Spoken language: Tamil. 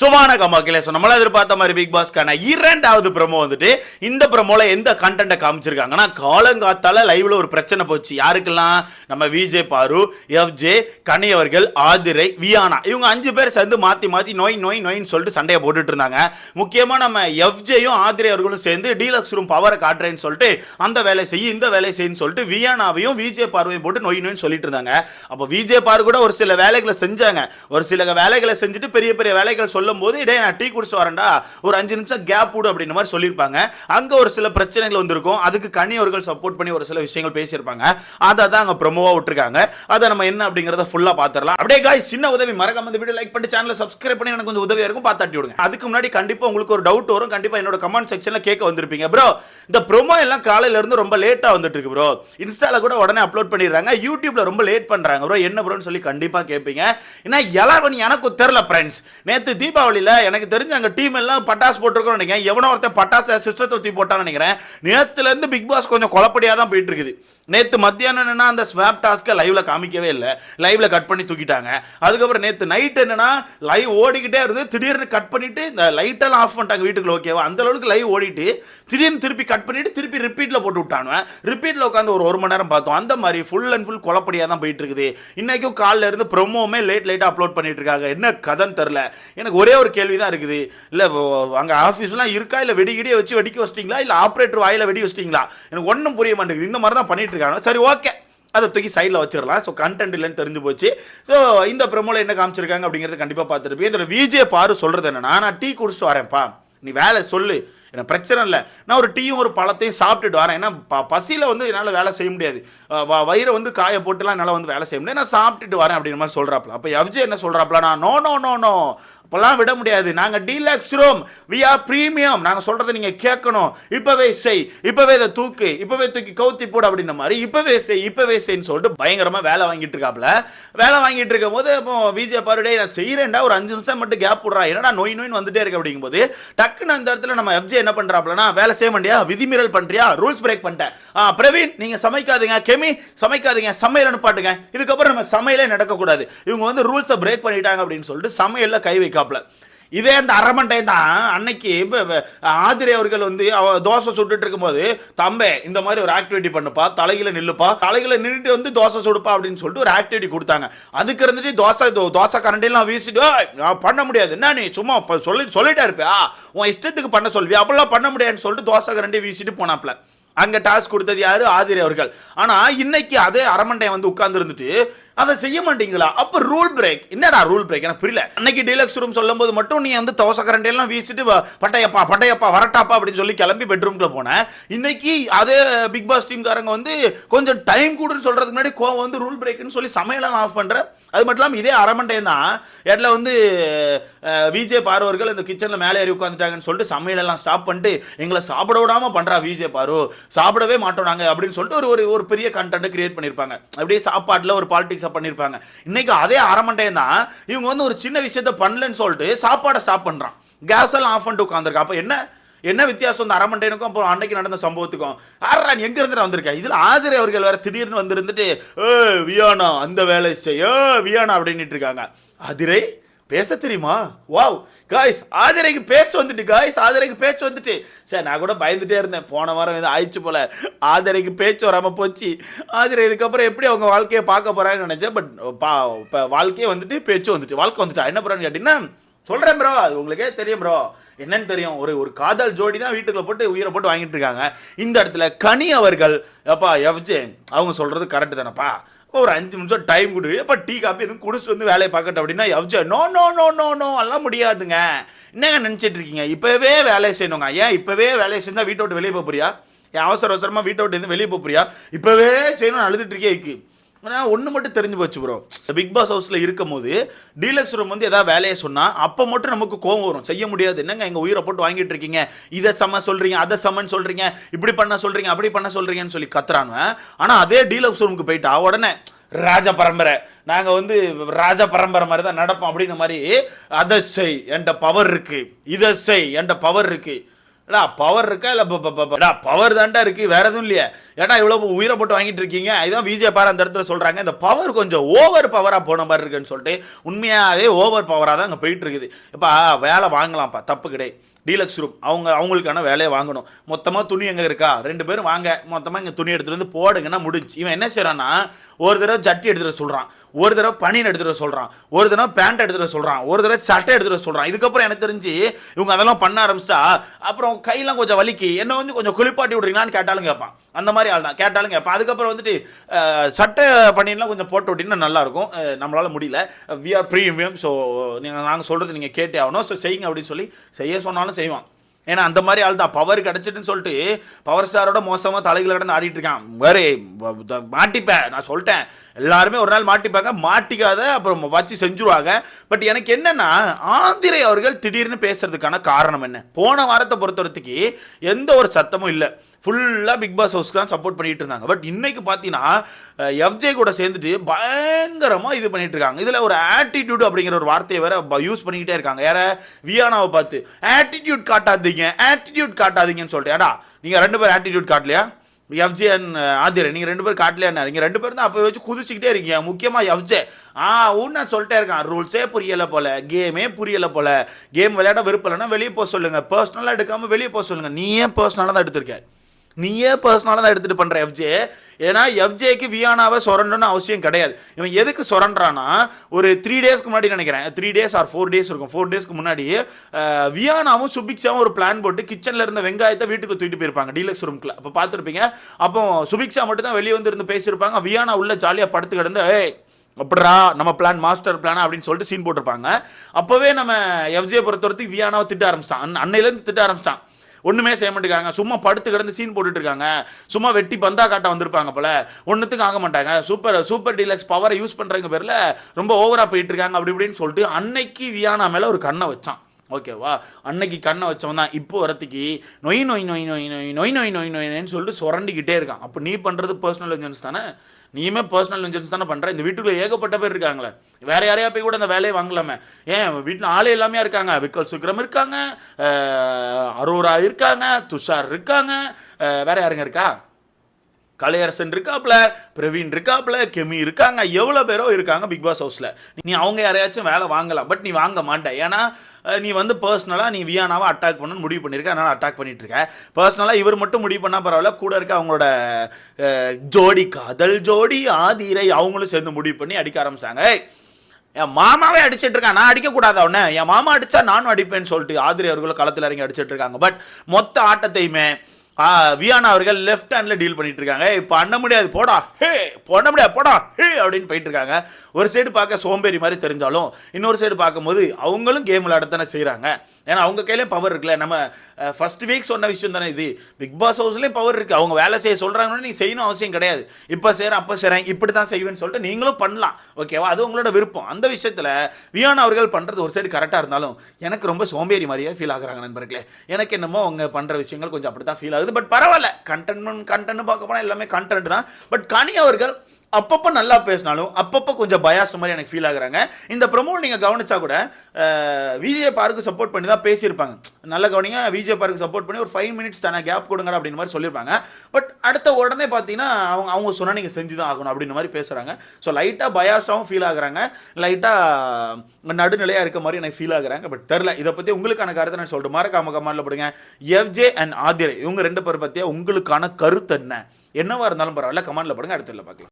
சுவானக மக்களே ஸோ நம்மள எதிர்பார்த்த மாதிரி பிக் பாஸ்க்கான இரண்டாவது ப்ரமோ வந்துட்டு இந்த ப்ரோமோல எந்த கண்டென்ட்டை காமிச்சிருக்காங்கன்னா காலங்காத்தால லைவ்ல ஒரு பிரச்சனை போச்சு. யாருக்கெல்லாம்? நம்ம விஜே பாரு எஃப்ஜே கனி அவர்கள் ஆதிரை வியானா. இவங்க அஞ்சு பேர் சேர்ந்து மாத்தி மாத்தி நோய் நோய் நோயின்னு சொல்லிட்டு சண்டையை போட்டுட்டு இருந்தாங்க. முக்கியமா நம்ம எஃப்ஜேயும் ஆதிரை அவர்களும் சேர்ந்து டீலக்ஸ் ரூம் பவரை காட்டுறேன்னு சொல்லிட்டு அந்த வேலை செய்ய இந்த வேலை செய்யுன்னு சொல்லிட்டு வியானாவையும் விஜே பார்வையும் போட்டு நோய் நோயின்னு சொல்லிட்டு இருந்தாங்க. அப்போ விஜே பாரு கூட ஒரு சில வேலைகளை செஞ்சாங்க. ஒரு சில வேலைகளை செஞ்சுட்டு பெரிய பெரிய வேலைகள் சொல்ல போது இடே நான் டீ குடிச்சு வரேன்டா ஒரு அஞ்சு நிமிஷம் கேப் விடு அப்படின்ற மாதிரி சொல்லியிருப்பாங்க. அங்க ஒரு சில பிரச்சனைகள் வந்திருக்கும். அதுக்கு கனி அவர்கள் சப்போர்ட் பண்ணி ஒரு சில விஷயங்கள் பேசியிருப்பாங்க. அதை தான் அங்க ப்ரொமோவாக விட்டுருக்காங்க. அதை நம்ம என்ன அப்படிங்கறத ஃபுல்லா பார்த்துடலாம் அப்படியே காய் சின்ன உதவி மறக்காம இந்த வீடியோ லைக் பண்ணி சேனலை சப்ஸ்கிரைப் பண்ணி எனக்கு கொஞ்சம் உதவியாக இருக்கும் பார்த்தாட்டி விடுங்க அதுக்கு முன்னாடி கண்டிப்பா உங்களுக்கு ஒரு டவுட் வரும். கண்டிப்பா என்னோட கமெண்ட் செக்ஷனில் கேட்க வந்திருப்பீங்க. ப்ரோ இந்த ப்ரோமோ எல்லாம் காலையில இருந்து ரொம்ப லேட்டா வந்துட்டு இருக்கு ப்ரோ இன்ஸ்டால கூட உடனே அப்லோட் பண்ணிடுறாங்க. யூடியூப்ல ரொம்ப லேட் பண்றாங்க ப்ரோ என்ன ப்ரோன்னு சொல்லி கண்டிப்பா கேட்பீங்க. ஏன்னா எல்லாம் எனக்கு தெரில ஃப்ரெண்ட்ஸ் நேத்து தீபாவளியில் எனக்கு தெரிஞ்ச அங்க டீம் எல்லாம் பட்டாசு போட்டிருக்கோம் நினைக்கிறேன். எவனோ ஒருத்தன் பட்டாசு சிஸ்டத்தை தூக்கி போட்டான்னு நினைக்கிறேன். நேத்துல இருந்து பிக் பாஸ் கொஞ்சம் குழப்படியாக தான் போயிட்டு இருக்குது. நேத்து மத்தியானம் என்னன்னா அந்த ஸ்வாப் டாஸ்க்கை லைவ்ல காமிக்கவே இல்லை. லைவ்ல கட் பண்ணி தூக்கிட்டாங்க. அதுக்கப்புறம் நேத்து நைட் என்னன்னா லைவ் ஓடிக்கிட்டே இருந்து திடீர்னு கட் பண்ணிட்டு இந்த லைட்டெல்லாம் ஆஃப் பண்ணிட்டாங்க வீட்டுக்குள்ள ஓகேவா அந்த அளவுக்கு லைவ் ஓடிட்டு திடீர்னு திருப்பி கட் பண்ணிட்டு திருப்பி ரிப்பீட்டில் போட்டு விட்டானுவேன் ரிப்பீட்ல உட்காந்து ஒரு ஒரு மணி நேரம் பார்த்தோம். அந்த மாதிரி ஃபுல் அண்ட் ஃபுல் குழப்படியாக தான் போயிட்டு இருக்குது. இன்னைக்கும் காலைல இருந்து ப்ரொமோவுமே லேட் லைட்டாக அப்லோட் பண்ணிட்டு இருக்காங்க. என்ன கதைன்னு தெரில எனக்கு ஒரே ஒரு கேள்வி தான் இருக்குது. இல்லை அங்கே ஆஃபீஸ்லாம் இருக்கா? இல்லை வெடி வச்சு வெடிக்க வச்சிட்டீங்களா? இல்லை ஆப்ரேட்டர் வாயில் வெடி வச்சிட்டீங்களா? எனக்கு ஒன்றும் புரிய மாட்டேங்குது. இந்த மாதிரி தான் பண்ணிட்டு இருக்காங்க. சரி ஓகே. அதை தூக்கி சைடில் வச்சிடலாம். ஸோ கண்டென்ட் இல்லைன்னு தெரிஞ்சு போச்சு. ஸோ இந்த ப்ரமோவில் என்ன காமிச்சிருக்காங்க அப்படிங்கிறத கண்டிப்பாக பார்த்துருப்பீங்க இதில் விஜே பாரு சொல்கிறது என்னன்னா நான் டீ குடிச்சிட்டு வரேன்ப்பா. நீ வேலை சொல்லு. எனக்கு பிரச்சனை இல்லை. நான் ஒரு டீயும் ஒரு பழத்தையும் சாப்பிட்டுட்டு வரேன். ஏன்னா ப பசியில் வந்து என்னால் வேலை செய்ய முடியாது. வ- வயிறை வந்து காய போட்டுலாம் என்னால் வந்து வேலை செய்ய முடியாது. நான் சாப்பிட்டுட்டு வரேன். அப்படின்ற மாதிரி சொல்கிறாப்புல அப்போ எவ்ஜே என்ன சொல்கிறாப்புல நான் நோ நோ நோ நோ அப்போல்லாம் விட முடியாது. நாங்கள் deluxe room we are premium நாங்கள் சொல்கிறத நீங்கள் கேட்கணும். இப்போவே செய். இப்போவே இதை தூக்கு. இப்போவே தூக்கி கவுத்தி போடு அப்படின்ற மாதிரி இப்போவே செய். இப்போவே செய்ன்னு சொல்லிட்டு பயங்கரமாக வேலை வாங்கிட்டு இருக்காப்புல வேலை வாங்கிட்டு இருக்கும் போது இப்போ விஜய் பாருடே நான் செய்கிறேன்டா ஒரு அஞ்சு நிமிஷம் மட்டும் கேப் விட்றா. என்னடா நோய் நோயின்னு வந்துட்டே இருக்கு. அப்படிங்கும்போது டக்குன்னு அந்த இடத்துல நம்ம எஃப்ஜே என்ன பண்ணுறாப்புலனா வேலை செய்ய மாட்டியா? விதிமீறல் பண்ணுறியா ரூல்ஸ் பிரேக் பண்ணிட்டேன். ஆ பிரவீன் நீங்கள் சமைக்காதீங்க. கெமி சமைக்காதீங்க. சமையல் அனுப்பாட்டுங்க இதுக்கப்புறம் நம்ம சமையலே நடக்கக்கூடாது. இவங்க வந்து ரூல்ஸை பிரேக் பண்ணிட்டாங்க அப்படின்னு சொல்லிட்டு சமையலில் கை வைக்காப்புல இதே அந்த அரமண்டை தான் அன்னைக்கு இப்ப- ஆதிரை அவர்கள் வந்து அவ தோசை சுட்டுட்டு இருக்கும்போது தம்பே இந்த மாதிரி ஒரு ஆக்டிவிட்டி பண்ணுப்பா தலையில நில்லுப்பா தலையில நின்றுட்டு வந்து தோசை சுடுப்பா அப்படின்னு சொல்லிட்டு ஒரு ஆக்டிவிட்டி கொடுத்தாங்க. அதுக்கு இருந்துட்டு தோசை தோசை கரண்டிலாம் வீசிட்டு பண்ண முடியாது. என்ன நீ சும்மா சொல்லி சொல்லிட்டா இருப்பியா? உன் இஷ்டத்துக்கு பண்ண சொல்வியா அப்படிலாம் பண்ண முடியாதுன்னு சொல்லிட்டு தோசை கரண்டி வீசிட்டு போனாப்ல. அங்கே டாஸ்க் கொடுத்தது யாரு? ஆதிரி அவர்கள். ஆனால் இன்னைக்கு அதே அரமண்டையை வந்து உட்கார்ந்து இருந்துட்டு அதை செய்ய மாட்டீங்களா? அப்போ ரூல் பிரேக் என்னடா ரூல் பிரேக் எனக்கு புரியல. அன்னைக்கு டீலக்ஸ் ரூம் சொல்லும்போது மட்டும் நீ வந்து தோசை கரண்டையெல்லாம் எல்லாம் வீசிட்டு பட்டையப்பா பட்டையப்பா வரட்டாப்பா அப்படின்னு சொல்லி கிளம்பி பெட்ரூம்குள்ள போனேன் இன்னைக்கு அதே பிக் பாஸ் டீம்காரங்க வந்து கொஞ்சம் டைம் கூடுன்னு சொல்றதுக்கு முன்னாடி கோவம் வந்து ரூல் பிரேக்னு சொல்லி சமையலாம் ஆஃப் பண்ற. அது மட்டும் இல்லாமல் இதே அரமண்டையம் தான். இடத்துல வந்து விஜே பார்வர்கள் இந்த கிச்சனில் மேலே ஏறி உட்காந்துட்டாங்கன்னு சொல்லிட்டு சமையலெல்லாம் ஸ்டாப் பண்ணிட்டு எங்களை சாப்பிட விடாமல் பண்ணுறா விஜே பாரு. சாப்பிடவே மாட்டோம் நாங்கள் அப்படின்னு சொல்லிட்டு ஒரு ஒரு ஒரு பெரிய கண்டென்ட் கிரியேட் பண்ணியிருப்பாங்க அப்படியே சாப்பாட்டில் ஒரு பாலிடிக்ஸை பண்ணியிருப்பாங்க இன்னைக்கு அதே அரமண்டையம் தான். இவங்க வந்து ஒரு சின்ன விஷயத்த பண்ணலன்னு சொல்லிட்டு சாப்பாடை ஸ்டாப் பண்ணுறான் கேஸ் எல்லாம் ஆஃப் பண்ணிட்டு உட்காந்துருக்கான் அப்போ என்ன? என்ன வித்தியாசம் இந்த அரமண்டையனுக்கும் அப்புறம் அன்னைக்கு நடந்த சம்பவத்துக்கும்? ஆறா எங்க இருந்துட்டு வந்திருக்கேன் இதில் ஆதிரை அவர்கள் வேற திடீர்னு வந்திருந்துட்டு ஏ வியானா அந்த வேலை செய்ய வியானா அப்படின்னுட்டு இருக்காங்க. ஆதிரை பேச தெரியுமா? வாவ் காய்ஸ் ஆதிரைக்கு பேச்சு வந்துட்டு காய்ஸ் ஆதிரைக்கு பேச்சு வந்துட்டு. சரி நான் கூட பயந்துட்டே இருந்தேன். போன வாரம் இது ஆயிடுச்சு போல. ஆதிரைக்கு பேச்சு வராமல் போச்சு. ஆதிரை இதுக்கப்புறம் எப்படி அவங்க வாழ்க்கையை பார்க்க போகிறாங்கன்னு நினச்சேன். பட் பா இப்போ வாழ்க்கையே வந்துட்டு பேச்சு வந்துட்டு வாழ்க்கை வந்துட்டா. என்ன பண்ணுறான்னு கேட்டிங்கன்னா சொல்கிறேன் ப்ரோ அது உங்களுக்கே தெரியும் ப்ரோ. என்னன்னு தெரியும்? ஒரு ஒரு காதல் ஜோடி தான் வீட்டுக்குள்ள போட்டு உயிரை போட்டு வாங்கிட்டு இருக்காங்க. இந்த இடத்துல கனி அவர்கள் எப்பா எவ்ஜே அவங்க சொல்கிறது கரெக்டு தானேப்பா? ஒரு அஞ்சு நிமிஷம் டைம் கொடு. அப்போ டீ காப்பி எதுவும் குடிச்சிட்டு வந்து வேலையை பார்க்கட்டும் அப்படின்னா FJ no no no no no எல்லாம் முடியாதுங்க. என்னங்க நினச்சிட்டு இருக்கீங்க? இப்போவே வேலையை செய்யணுங்க. ஏன் இப்போவே வேலையை செஞ்சால் வீட்டை விட்டு வெளியே போக போறியா? அவசர அவசரமாக வீட்டை விட்டு வந்து வெளியே போக போறியா? இப்போவே செய்யணும்னு அழுதுட்டு இருக்கே இருக்கு ஆனால் ஒன்று மட்டும் தெரிஞ்சு போச்சு ப்ரோ பிக் பாஸ் ஹவுஸில் இருக்கும் போது டீலக்ஸ் ரூம் வந்து ஏதாவது வேலையை சொன்னால் அப்போ மட்டும் நமக்கு கோவம் வரும். செய்ய முடியாது. என்னங்க எங்கள் உயிரை போட்டு வாங்கிட்டு இருக்கீங்க? இதை சம சொல்கிறீங்க அதை சமன்னு சொல்கிறீங்க இப்படி பண்ண சொல்கிறீங்க அப்படி பண்ண சொல்கிறீங்கன்னு சொல்லி கத்துறாங்க ஆனால் அதே டீலக்ஸ் ரூமுக்கு போயிட்டா உடனே ராஜ பரம்பரை. நாங்கள் வந்து ராஜ பரம்பரை மாதிரி தான் நடப்போம் அப்படின்ற மாதிரி அதை செய் என்ற பவர் இருக்குது இதை செய் என்ற பவர் இருக்குது ஏடா பவர் இருக்கா? இல்லை பவர் தான்டா இருக்கு. வேற எதுவும் இல்லையா. ஏன்னா இவ்வளோ உயிரை போட்டு வாங்கிட்டு இருக்கீங்க. இதான் விஜய் பார் அந்த இடத்துல சொல்கிறாங்க இந்த பவர் கொஞ்சம் ஓவர் பவராக போன மாதிரி இருக்குன்னு சொல்லிட்டு உண்மையாகவே ஓவர் பவராக தான் அங்கே போயிட்டு இருக்குது. இப்போ வேலை வாங்கலாம்ப்பா. தப்பு கிடையாது. டீலக்ஸ் ரூம் அவங்க அவங்களுக்கான வேலையை வாங்கணும். மொத்தமாக துணி எங்கே இருக்கா? ரெண்டு பேரும் வாங்க. மொத்தமாக இங்கே துணி எடுத்துகிட்டு வந்து போடுங்கன்னா முடிஞ்சு. இவன் என்ன செய்கிறான்னா ஒரு தடவை ஜட்டி எடுத்துகிட்டு சொல்கிறான் ஒரு தடவை பனியன் எடுத்துகிட்டு சொல்கிறான் ஒரு தடவை பேண்ட் எடுத்துகிட்டு சொல்கிறான் ஒரு தடவை சட்டை எடுத்துகிட்டு சொல்கிறான் இதுக்கப்புறம் எனக்கு தெரிஞ்சு இவங்க அதெல்லாம் பண்ண ஆரம்பிச்சிட்டா அப்புறம் கையெல்லாம் கொஞ்சம் வலிக்கு. என்ன வந்து கொஞ்சம் குளிப்பாட்டி விட்றீங்களான்னு கேட்டாலும் கேட்பான். அந்த மாதிரி ஆள் தான் கேட்டாலும் கேட்பான். அதுக்கப்புறம் வந்துட்டு சட்டை பனியன்லாம் கொஞ்சம் போட்டு விட்டிங்கன்னா நல்லாயிருக்கும். நம்மளால் முடியல. வி ஆர் ப்ரீமியம் ஸோ நீங்கள் நாங்கள் சொல்கிறது நீங்கள் கேட்டே ஆகணும். ஸோ செய்யுங்க அப்படின்னு சொல்லி செய்ய சொன்னாலும் செய்வான். ஏன்னா அந்த மாதிரி ஆள் தான் பவர் கிடச்சிட்டுன்னு சொல்லிட்டு பவர் ஸ்டாரோட மோசமாக தலைகளை கடந்து ஆடிட்டு இருக்கான். வேறு மாட்டிப்பேன். நான் சொல்லிட்டேன். எல்லாருமே ஒரு நாள் மாட்டிப்பாங்க. மாட்டிக்காத அப்புறம் வச்சு செஞ்சுருவாங்க. பட் எனக்கு என்னன்னா ஆந்திரை அவர்கள் திடீர்னு பேசுறதுக்கான காரணம் என்ன? போன வாரத்தை பொறுத்தவரத்துக்கு எந்த ஒரு சத்தமும் இல்லை. ஃபுல்லாக பிக் பாஸ் ஹவுஸ்க்கு தான் சப்போர்ட் பண்ணிட்டு இருந்தாங்க. பட் இன்னைக்கு பார்த்தீங்கன்னா எஃப்ஜே கூட சேர்ந்துட்டு பயங்கரமாக இது பண்ணிட்டு இருக்காங்க. இதில் ஒரு ஆட்டிடியூட் அப்படிங்கிற ஒரு வார்த்தையை வேற யூஸ் பண்ணிக்கிட்டே இருக்காங்க. யார? வியானாவை பார்த்து. ஆட்டிடியூட் காட்டாதீங்க ஆட்டிடியூட் காட்டாதீங்கன்னு சொல்லிட்டு ஏடா நீங்கள் ரெண்டு பேரும் ஆட்டிடியூட் காட்டலையா? எஃப்ஜே அண்ட் ஆதிர் நீங்கள் ரெண்டு பேரும் காட்டலையா நீங்கள் ரெண்டு பேரும் தான் அப்போ வச்சு குதிச்சுக்கிட்டே இருக்கீங்க. முக்கியமாக எஃப்ஜே ஆ ஊன்னு நான் சொல்லிட்டே இருக்கேன். ரூல்ஸே புரியலை போல கேமே புரியலை போல. கேம் விளையாட விருப்பம் இல்லைன்னா வெளியே போக சொல்லுங்கள் பர்சனலாக எடுக்காமல் வெளியே போக சொல்லுங்கள் நீ ஏன் பர்சனலாக தான் எடுத்திருக்கேன் நீயே பர்சனலாக தான் எடுத்துகிட்டு பண்ணுற எஃப்ஜே ஏன்னா எஃப்ஜேக்கு வியானாவை சொரண்டணும்னு அவசியம் கிடையாது. இவன் எதுக்கு சொரண்டானா ஒரு த்ரீ டேஸ்க்கு முன்னாடி நினைக்கிறேன். Three days or four days இருக்கும். ஃபோர் டேஸ்க்கு முன்னாடி வியானாவும் சுபிக்ஷாவும் ஒரு பிளான் போட்டு கிச்சனில் இருந்த வெங்காயத்தை வீட்டுக்கு தூக்கிட்டு போயிருப்பாங்க டீலக்ஸ் ரூம்க்குள்ள அப்போ பார்த்துருப்பீங்க? அப்போ சுபிக்ஷா மட்டும் தான் வெளியே வந்து இருந்து பேசியிருப்பாங்க. வியானா உள்ள ஜாலியாக படுத்து கிடந்து ஏய் அப்படிடா நம்ம பிளான் மாஸ்டர் பிளானா அப்படின்னு சொல்லிட்டு சீன் போட்டிருப்பாங்க. அப்போவே நம்ம எஃப்ஜே பொறுத்தவரைக்கும் வியானாவை திட்ட ஆரம்பிச்சிட்டான். அன்ன- அன்னையிலேருந்து திட்ட ஆரம்பிச்சிட்டான். ஒன்றுமே செய்ய மாட்டேங்காங்க சும்மா படுத்து கிடந்து சீன் போட்டுட்டு இருக்காங்க சும்மா வெட்டி பந்தா காட்ட வந்திருப்பாங்க போல. ஒன்றுத்துக்கும் ஆக மாட்டாங்க. சூப்பர் சூப்பர் டீலக்ஸ் பவரை யூஸ் பண்ணுறங்க பேரில் ரொம்ப ஓவராக போயிட்டு இருக்காங்க அப்படி இப்படின்னு சொல்லிட்டு அன்னைக்கு வியானா மேலே ஒரு கண்ணை வச்சான். ஓகேவா? அன்னைக்கு கண்ணை வச்சவன் தான். இப்போ வரத்துக்கு நொய் நொய் நொய் நொய் நொய் நொய் நொய் நொய் நொய்னு சொல்லிட்டு சுரண்டிக்கிட்டே இருக்கான். அப்போ நீ பண்ணுறது பர்சனல் இன்ஜென்ஸ் தானே? நீயுமே பர்சனல் இன்ஜென்ஸ் தானே பண்ணுற இந்த வீட்டுக்குள்ளே ஏகப்பட்ட பேர் இருக்காங்களே. வேறு யாரையா போய் கூட அந்த வேலையை வாங்கலாமே. ஏன் வீட்டில் ஆளே எல்லாமே இருக்காங்க? விக்கல் சுக்ரம் இருக்காங்க அரோரா இருக்காங்க துஷார் இருக்காங்க வேறு யாருங்க இருக்கா? கலையரசன் இருக்காப்ல பிரவீன் இருக்காப்ல கெமி இருக்காங்க எவ்வளோ பேரோ இருக்காங்க பிக் பாஸ் ஹவுஸில் நீ அவங்க யாரையாச்சும் வேலை வாங்கலாம் பட் நீ வாங்க மாட்டேன் ஏன்னா நீ வந்து பர்சனலாக நீ வியானாவை அட்டாக் பண்ணணும்னு முடிவு பண்ணியிருக்க அதனால் அட்டாக் பண்ணிட்டு இருக்க. பர்சனலாக இவர் மட்டும் முடிவு பண்ணால் பரவாயில்ல கூட இருக்க அவங்களோட ஜோடி காதல் ஜோடி ஆதிரை அவங்களும் சேர்ந்து முடிவு பண்ணி அடிக்க ஆரம்பிச்சாங்க. என் மாமாவே அடிச்சிட்டு இருக்கான் நான் அடிக்கக்கூடாது அவனை. என் மாமா அடித்தா நானும் அடிப்பேன்னு சொல்லிட்டு ஆதிரி அவர்களும் களத்தில் இறங்கி அடிச்சிட்டு இருக்காங்க. பட் மொத்த ஆட்டத்தையுமே வியானா அவர்கள் லெஃப்ட் ஹேண்டில் டீல் பண்ணிட்டு இருக்காங்க இப்போ பண்ண முடியாது போடா. ஹே பண்ண முடியாது போடா. ஹே அப்படின்னு போயிட்டு இருக்காங்க ஒரு சைடு பார்க்க சோம்பேறி மாதிரி தெரிஞ்சாலும் இன்னொரு சைடு பார்க்கும்போது அவங்களும் கேம் விளையாடத்தானே செய்கிறாங்க ஏன்னா அவங்க கையிலேயும் பவர் இருக்குல்ல. நம்ம ஃபர்ஸ்ட் வீக் சொன்ன விஷயம் தானே இது. பிக் பாஸ் ஹவுஸ்லேயும் பவர் இருக்குது அவங்க வேலை செய்ய சொல்கிறாங்கன்னா நீ செய்யணும் அவசியம் கிடையாது. இப்போ செய்கிறேன் அப்போ செய்கிறேன் இப்படி தான் செய்வேன்னு சொல்லிட்டு நீங்களும் பண்ணலாம். ஓகேவா அது உங்களோட விருப்பம். அந்த விஷயத்தில் வியானா அவர்கள் பண்ணுறது ஒரு சைடு கரெக்டாக இருந்தாலும் எனக்கு ரொம்ப சோம்பேறி மாதிரியே ஃபீல் ஆகுறாங்க நண்பர்களே. எனக்கு என்னமோ அவங்க பண்ணுற விஷயங்கள் கொஞ்சம் அப்படி தான் ஃபீல் ஆகுது. பட் பரவாயில்ல. கண்டென்ட்மெண்ட் கண்டென்ட் பார்க்க போனால் எல்லாமே கண்டென்ட் தான். பட் கனி அவர்கள் அப்பப்போ நல்லா பேசினாலும் அப்பப்போ கொஞ்சம் பயாஸ் மாதிரி எனக்கு ஃபீல் ஆகுறாங்க. இந்த ப்ரொமோவில் நீங்கள் கவனிச்சா கூட விஜய பாருக்கு சப்போர்ட் பண்ணி தான் பேசியிருப்பாங்க. நல்ல கவனிங்க விஜய பாருக்கு சப்போர்ட் பண்ணி ஒரு ஃபைவ் மினிட்ஸ் தானே கேப் கொடுங்க அப்படின்னு மாதிரி சொல்லியிருப்பாங்க. பட் அடுத்த உடனே பார்த்தீங்கன்னா அவங்க அவங்க சொன்னால் நீங்கள் செஞ்சு தான் ஆகணும் அப்படின்னு மாதிரி பேசுகிறாங்க ஸோ லைட்டாக பயாஸ்டாகவும் ஃபீல் ஆகுறாங்க. லைட்டாக நடுநிலையாக இருக்க மாதிரி எனக்கு ஃபீல் ஆகுறாங்க. பட் தெரில இதை பற்றி உங்களுக்கான கருத்தை நான் சொல்லிட்டு மறக்காம கமெண்ட்ல போடுங்க. எஃப்ஜே அண்ட் ஆதிரை இவங்க ரெண்டு பேர் பற்றியா உங்களுக்கான கருத்து என்ன? என்னவா இருந்தாலும் பரவாயில்ல கமாண்டில் போடுங்க. அடுத்த பார்க்கலாம்.